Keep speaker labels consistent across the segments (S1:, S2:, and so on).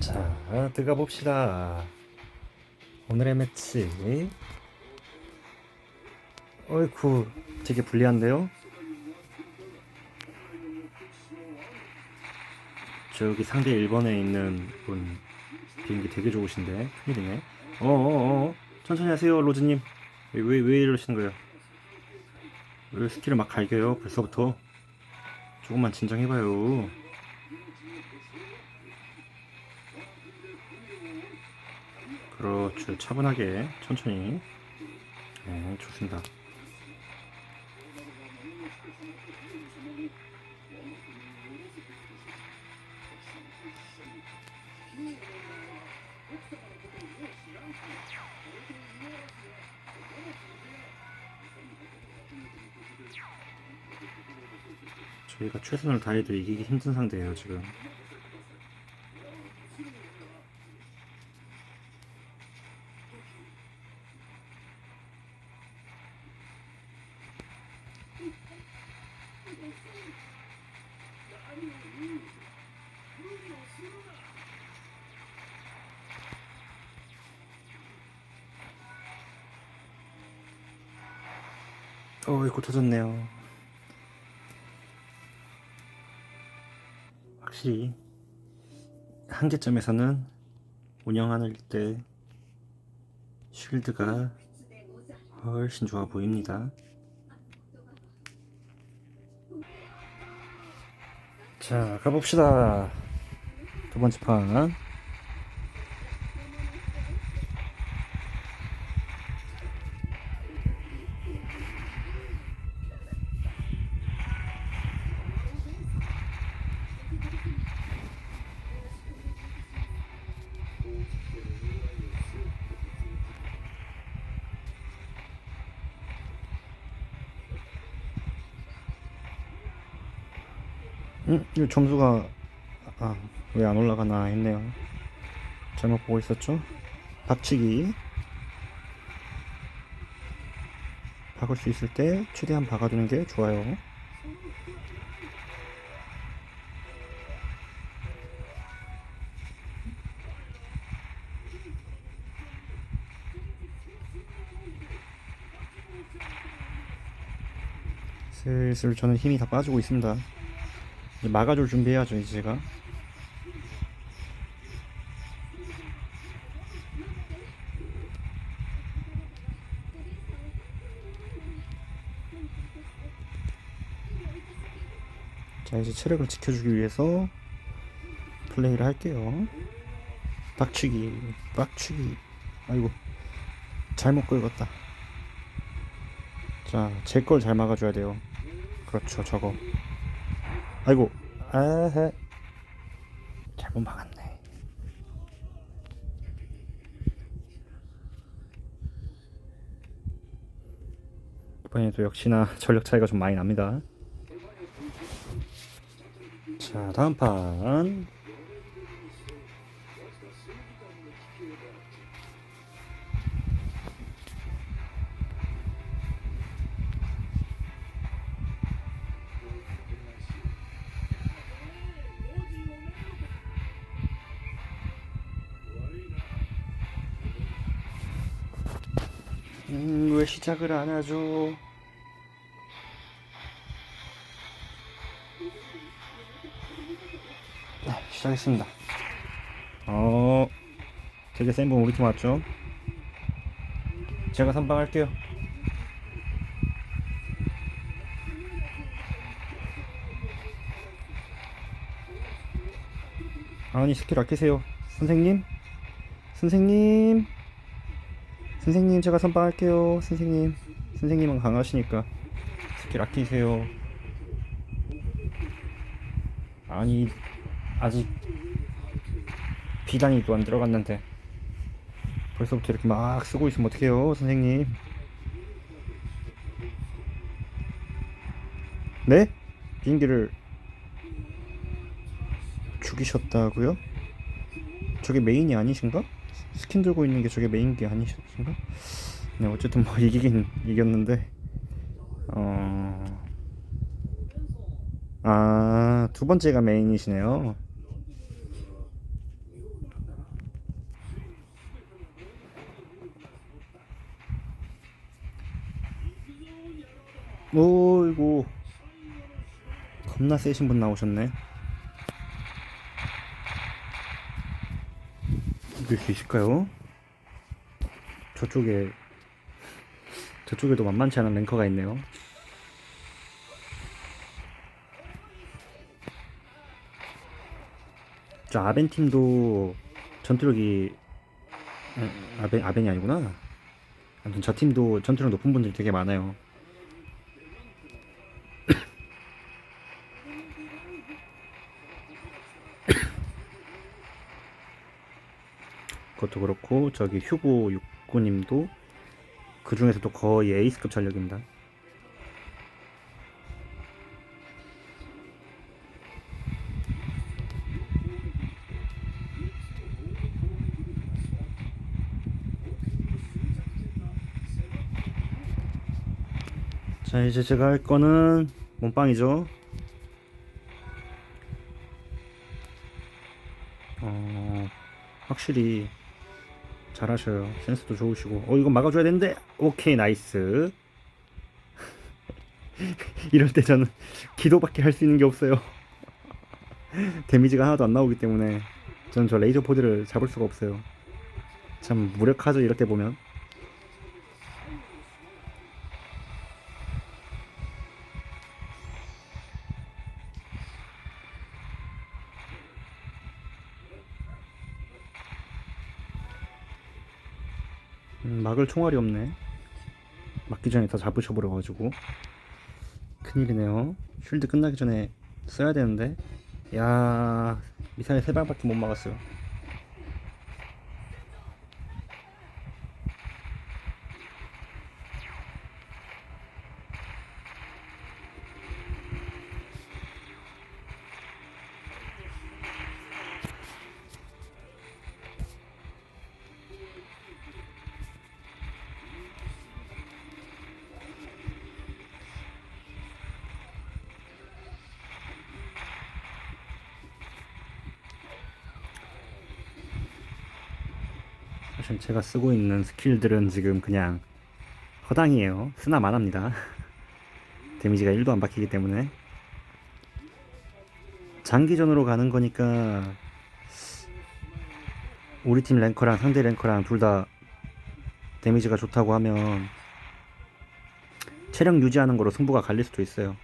S1: 자, 들어가 봅시다. 오늘의 매치. 어이쿠, 되게 불리한데요? 저기 상대 1번에 있는 분 비행기 되게 좋으신데 큰일이네. 어어어 천천히 하세요 로즈님. 왜, 왜, 왜 이러시는 거예요? 왜 스킬을 막 갈겨요 벌써부터? 조금만 진정해봐요. 그렇죠. 차분하게 천천히. 네, 좋습니다. 저희가 최선을 다해도 이기기 힘든 상대예요 지금. 어이구 터졌네요. 확실히 한계점에서는 운영하는 때 쉴드가 훨씬 좋아 보입니다. 자, 가봅시다. 두 번째 판. 음, 이 점수가 아, 왜 안 올라가나 했네요. 잘못 보고 있었죠? 박치기. 박을 수 있을 때 최대한 박아두는 게 좋아요. 슬슬 저는 힘이 다 빠지고 있습니다. 막아줄 준비해야죠 이제 제가. 자 이제 체력을 지켜주기 위해서 플레이를 할게요. 빡치기 빡치기. 아이고 잘못 긁었다. 자 제 걸 잘 막아줘야 돼요. 그렇죠 저거 아이고. 아헤 잘못 막았네. 이번에도 역시나 전력 차이가 좀 많이 납니다. 자 다음 판 시작을 안 하죠? 네, 시작했습니다. 어, 되게 센분 우리 팀 왔죠? 제가 선방할게요. 아니, 스킬 아끼세요. 선생님? 선생님? 선생님 제가 선방할게요 선생님 선생님은 강하시니까 스킬 아끼세요 아니 아직 비단이도 안 들어갔는데 벌써부터 이렇게 막 쓰고 있으면 어떡해요 선생님 네? 비행기를 죽이셨다고요? 저게 메인이 아니신가? 스킨 들고 있는 게 저게 메인 게 아니셨던가? 네, 어쨌든 뭐 이기긴 이겼는데 어... 아, 두 번째가 메인이시네요. 오이고 겁나 세신 분 나오셨네. 이길 수 있을까요? 저쪽에 저쪽에도 만만치 않은 랭커가 있네요 저 아벤 팀도 전투력이 아, 아벤 아벤이 아니구나. 아무튼 저 팀도 전투력 높은 분들이 되게 많아요. 것도 그렇고 저기 휴고 육구님도 그 중에서도 거의 에이스급 전력입니다. 자 이제 제가 할 거는 몸빵이죠 어 확실히 잘하셔요. 센스도 좋으시고. 어 이건 막아줘야 되는데? 오케이 나이스. 이럴 때 저는 기도밖에 할 수 있는 게 없어요. 데미지가 하나도 안 나오기 때문에 저는 저 레이저 포드를 잡을 수가 없어요. 참 무력하죠 이럴 때 보면 음, 막을 총알이 없네. 막기 전에 다 잡으셔버려가지고 큰일이네요. 쉴드 끝나기 전에 써야 되는데 야 미사일 세 발밖에 못 막았어요. 사실 제가 쓰고 있는 스킬들은 지금 그냥 허당이에요. 쓰나 마나입니다. 데미지가 1도 안 박히기 때문에 장기전으로 가는 거니까 우리 팀 랭커랑 상대 랭커랑 둘 다 데미지가 좋다고 하면 체력 유지하는 거로 승부가 갈릴 수도 있어요.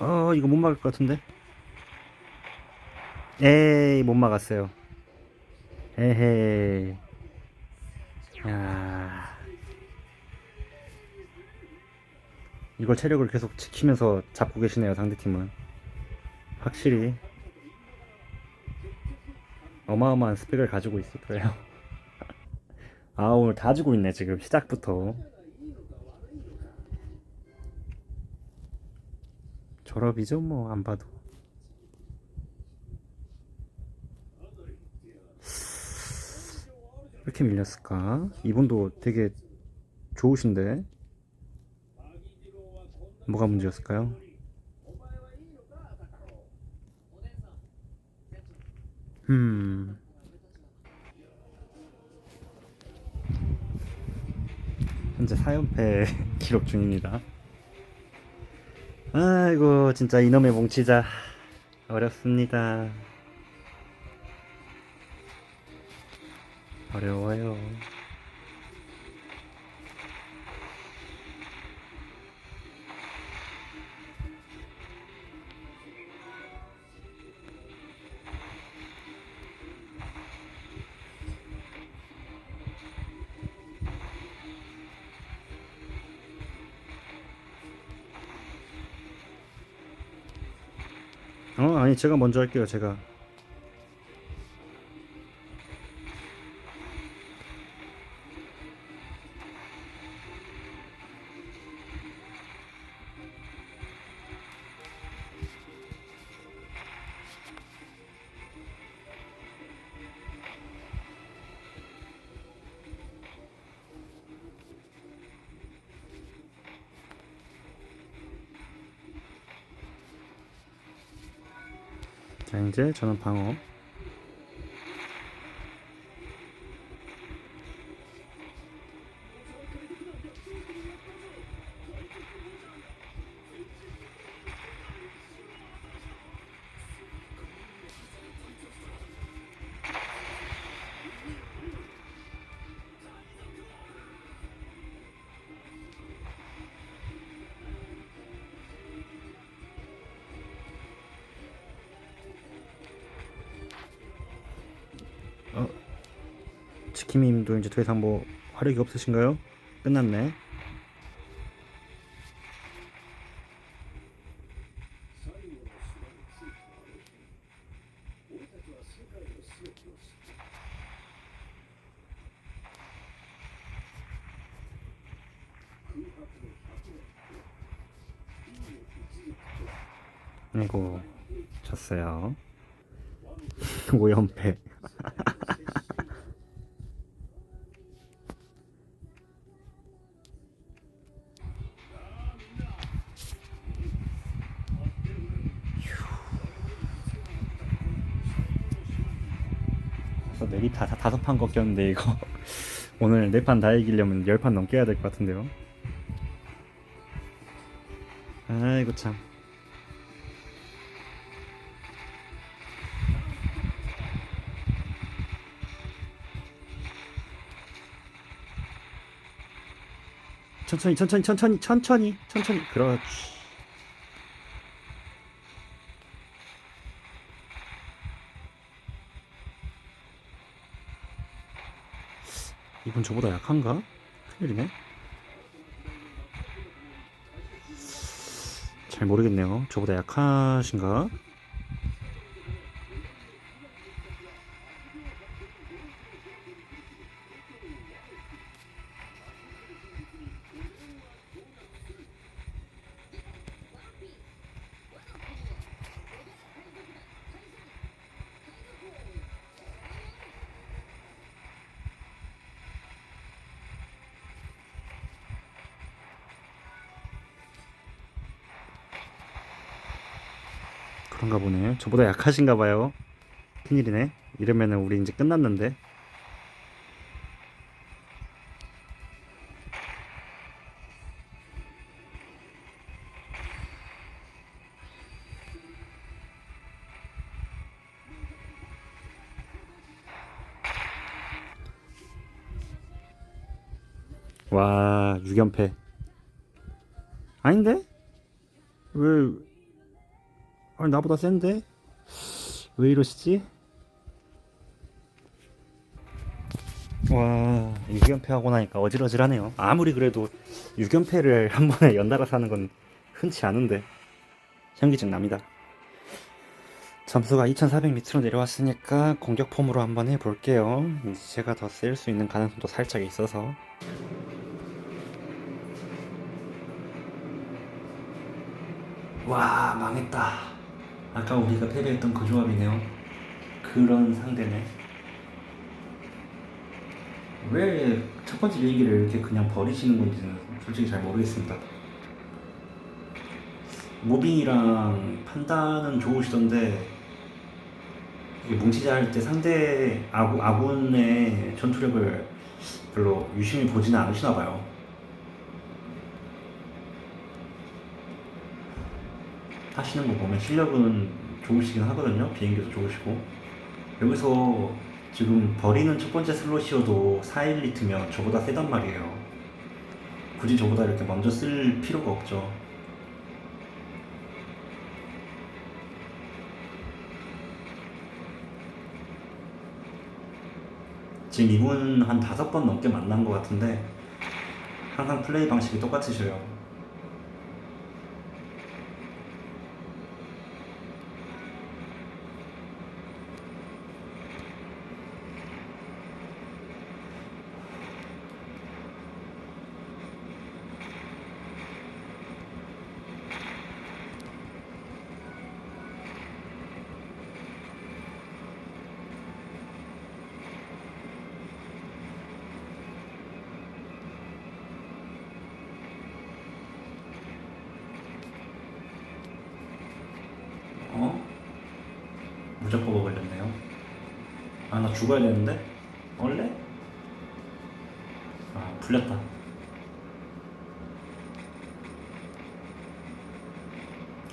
S1: 어 이거 못 막을 것 같은데? 에이 못 막았어요. 에헤이. 야 이걸 체력을 계속 지키면서 잡고 계시네요 상대팀은. 확실히. 어마어마한 스펙을 가지고 있을 거예요. 아 오늘 다 주고 있네 지금 시작부터 졸업이죠 뭐 안 봐도 왜 이렇게 밀렸을까? 이분도 되게 좋으신데 뭐가 문제였을까요? 음 현재 4연패 기록 중입니다 아이고 진짜 이놈의 뭉치자. 어렵습니다. 어려워요 어 아니 제가 먼저 할게요 제가 자 이제 저는 방어. 어, 지킴님도 이제 더 이상 뭐 화력이 없으신가요? 끝났네. 아이고 졌어요. 5연패. 4판 꺾였는데 이거 오늘 4판 다 이기려면 10판 넘겨야 될 것 같은데요. 아이고 참. 천천히 천천히 천천히 천천히 천천히. 그렇지. 이분 저보다 약한가? 큰일이네. 잘 모르겠네요. 저보다 약하신가? 그런가 보네. 저보다 약하신가 봐요. 큰일이네. 이러면은 우리 이제 끝났는데. 와, 6연패. 아닌데? 왜 아니 나보다 센데? 왜 이러시지? 와 6연패 하고 나니까 어질어질하네요. 아무리 그래도 6연패를 한 번에 연달아서 하는 건 흔치 않은데 현기증 납니다. 점수가 2400 밑으로 내려왔으니까 공격 폼으로 한번 해볼게요. 제가 더 쓸 수 있는 가능성도 살짝 있어서. 와 망했다 아까 우리가 패배했던 그 조합이네요. 그런 상대네. 왜 첫 번째 비행기를 이렇게 그냥 버리시는 건지는 솔직히 잘 모르겠습니다. 무빙이랑 판단은 좋으시던데 뭉치자 할 때 상대 아군, 아군의 전투력을 별로 유심히 보지는 않으시나 봐요 하시는 거 보면 실력은 좋으시긴 하거든요. 비행기도 좋으시고. 여기서 지금 버리는 첫 번째 슬롯이어도 4일리트면 저보다 세단 말이에요. 굳이 저보다 이렇게 먼저 쓸 필요가 없죠. 지금 이분 한 다섯 번 넘게 만난 것 같은데 항상 플레이 방식이 똑같으셔요. 무적버거 걸렸네요. 아 나 죽어야 되는데? 원래? 아 풀렸다.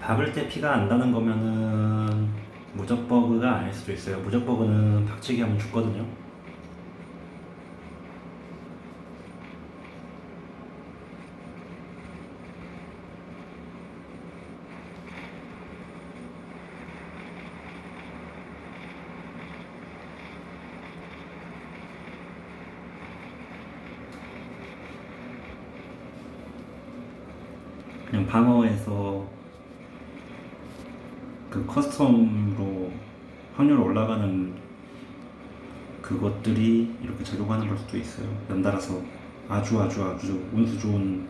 S1: 박을 때 피가 안 나는 거면은 무적버그가 아닐 수도 있어요. 무적버그는 박치기 하면 죽거든요. 방어에서 그 커스텀으로 확률 올라가는 그것들이 이렇게 작용하는 걸 수도 있어요. 연달아서 아주 아주 아주 운수 좋은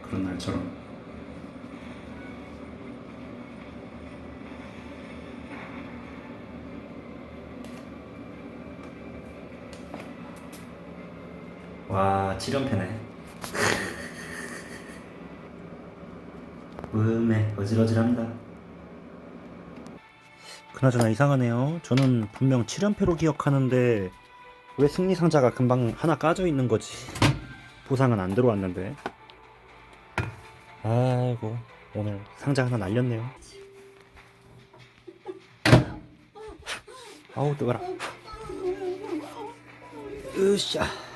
S1: 그런 날처럼. 와, 7연패네. 음에 어질어질합니다. 그나저나 이상하네요. 저는 분명 7연패로 기억하는데 왜 승리 상자가 금방 하나 까져 있는 거지? 보상은 안 들어왔는데. 아이고 오늘 상자 하나 날렸네요. 아우 뜨거라. 으쌰.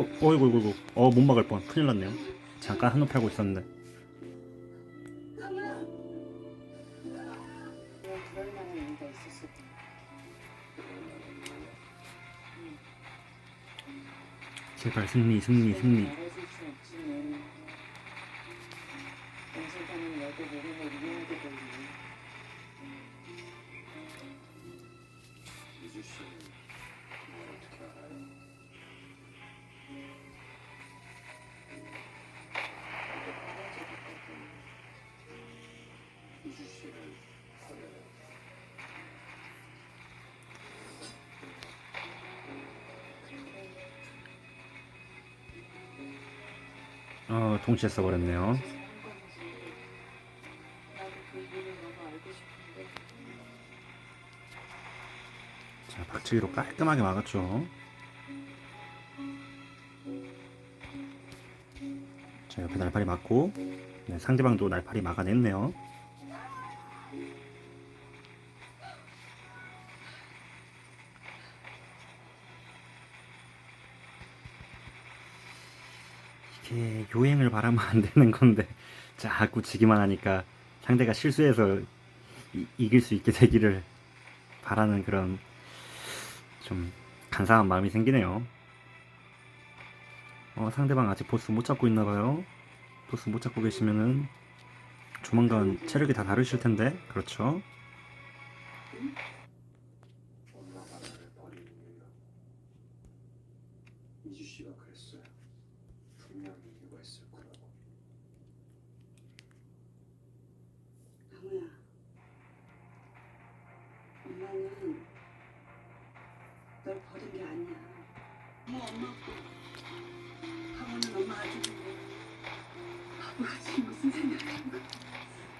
S1: 어, 어이구, 어이구. 어, 못 막을 뻔. 큰일 났네요. 잠깐 한눈 팔고 있었는데. 제발 승리, 승리, 승리.
S2: 어,
S1: 동시에 써버렸네요. 자, 박치기로 깔끔하게 막았죠. 자, 옆에 날파리 맞고, 네, 상대방도 날파리 막아냈네요. 이게 요행을 바라면 안 되는 건데, 자꾸 지기만 하니까 상대가 실수해서 이, 이길 수 있게 되기를 바라는 그런 좀 간사한 마음이 생기네요. 어, 상대방 아직 보스 못 잡고 있나 봐요. 보스 못 잡고 계시면은 조만간 체력이 다 다르실 텐데. 그렇죠.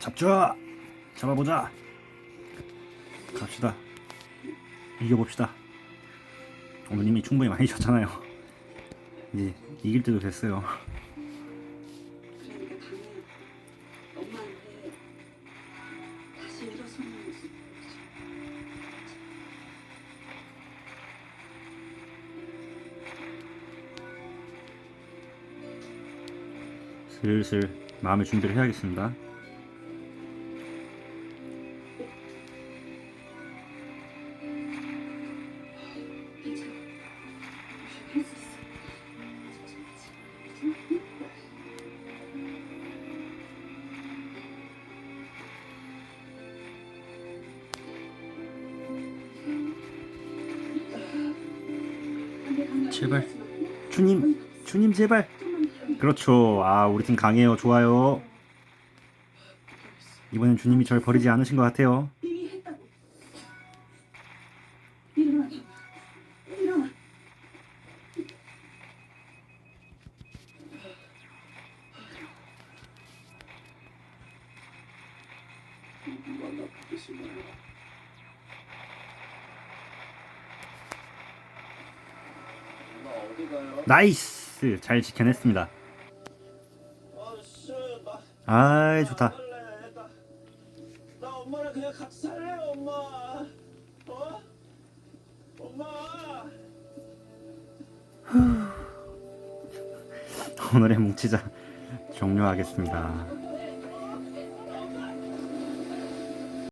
S1: 잡자 잡아보자. 갑시다. 이겨봅시다. 오늘 이미 충분히 많이 졌잖아요. 이제 이길 때도 됐어요. 슬슬 마음의 준비를 해야겠습니다. 제발. 그렇죠. 아, 우리 팀 강해요. 좋아요. 이번엔 주님이 절 버리지 않으신 것 같아요.
S3: 일어 나.
S1: 나이스! 잘 지켜냈습니다. 아이, 좋다. 오늘의 뭉치자 종료하겠습니다.